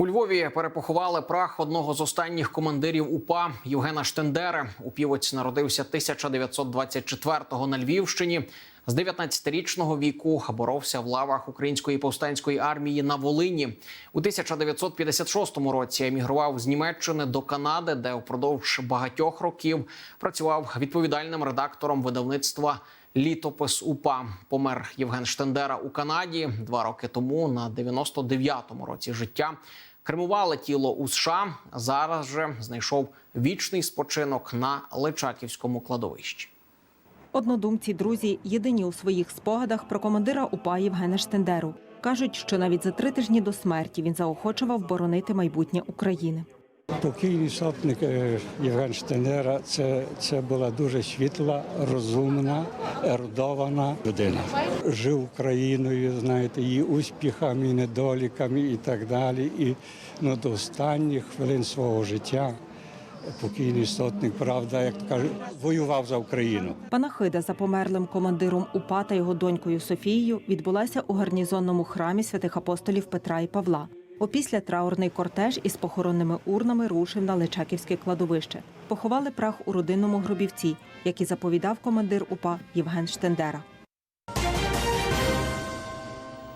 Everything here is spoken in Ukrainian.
У Львові перепоховали прах одного з останніх командирів УПА Євгена Штендери. Упівець народився 1924-го на Львівщині. З 19-річного віку боровся в лавах української повстанської армії на Волині. У 1956 році емігрував з Німеччини до Канади, де впродовж багатьох років працював відповідальним редактором видавництва Літопис УПА помер Євген Штендера у Канаді два роки тому, на 99-му році життя. Кремували тіло у США. Зараз же знайшов вічний спочинок на Личаківському кладовищі. Однодумці, друзі, єдині у своїх спогадах про командира УПА Євгена Штендеру. Кажуть, що навіть за три тижні до смерті він заохочував боронити майбутнє України. Покійний сотник е, Євген Штенера це, це була дуже світла, розумна, ерудована людина. Жив Україною, знаєте, її успіхами, і недоліками і так далі. І ну, до останніх хвилин свого життя покійний сотник, правда, як кажуть, воював за Україну. Панахида за померлим командиром УПА та його донькою Софією відбулася у гарнізонному храмі святих апостолів Петра і Павла. Опісля траурний кортеж із похоронними урнами рушив на Личаківське кладовище. Поховали прах у родинному гробівці, як і заповідав командир УПА Євген Штендера.